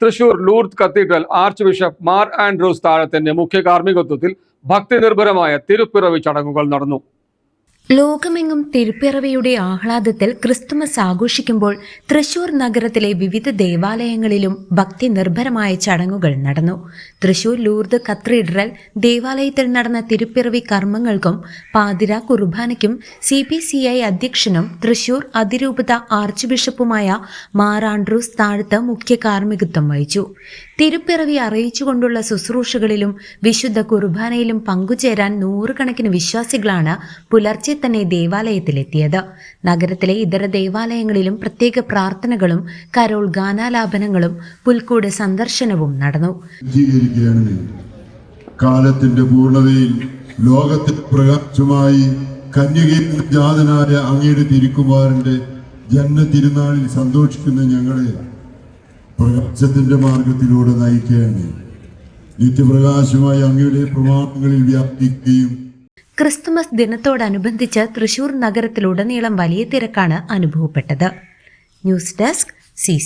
Thrissur Lourdes cathedral archbishop Mar Andrews താഴത്തിന്റെ മുഖ്യ കാർമ്മികത്വത്തിൽ ഭക്തി നിർഭരമായ തിരുപ്പിറവി ചടങ്ങുകൾ നടന്നു. ലോകമെങ്ങും തിരുപ്പിറവിയുടെ ആഹ്ലാദത്തിൽ ക്രിസ്തുമസ് ആഘോഷിക്കുമ്പോൾ തൃശൂർ നഗരത്തിലെ വിവിധ ദേവാലയങ്ങളിലും ഭക്തി നിർഭരമായ ചടങ്ങുകൾ നടന്നു. തൃശൂർ ലൂർദ് കത്രീഡ്രൽ ദേവാലയത്തിൽ നടന്ന തിരുപ്പിറവി കർമ്മങ്ങൾക്കും പാതിര കുർബാനയ്ക്കും സി പി സി ഐ അധ്യക്ഷനും തൃശൂർ അതിരൂപത ആർച്ച് ബിഷപ്പുമായ മാർ ആൻഡ്രൂസ് താഴത്ത് മുഖ്യ കാർമ്മികത്വം വഹിച്ചു. തിരുപ്പിറവി അറിയിച്ചുകൊണ്ടുള്ള ശുശ്രൂഷകളിലും വിശുദ്ധ കുർബാനയിലും പങ്കുചേരാൻ നൂറുകണക്കിന് വിശ്വാസികളാണ് പുലർച്ചെ തന്നെ ദേവാലയത്തിലെത്തിയത്. നഗരത്തിലെ ഇതര ദേവാലയങ്ങളിലും പ്രത്യേക പ്രാർത്ഥനകളും കരോൾ ഗാനാലാപനങ്ങളും പുൽക്കൂട് സന്ദർശനവും നടന്നു. കാലത്തിന്റെ പൂർണതയിൽ ലോകത്തിൽ പ്രകാശമായി കന്യകയിൽ അങ്ങയുടെ തിരുക്കുമാരന്റെ ജന്മ തിരുനാളിൽ സന്തോഷിക്കുന്ന ഞങ്ങളെ പ്രകാശത്തിന്റെ മാർഗത്തിലൂടെ നയിക്കുകയാണ് നിത്യപ്രകാശമായി അങ്ങയുടെ പ്രമാണങ്ങളിൽ വ്യാപിക്കുകയും ക്രിസ്തുമസ് ദിനത്തോടനുബന്ധിച്ച് തൃശൂർ നഗരത്തിലുടനീളം വലിയ തിരക്കാണ് അനുഭവപ്പെട്ടത്. News desk C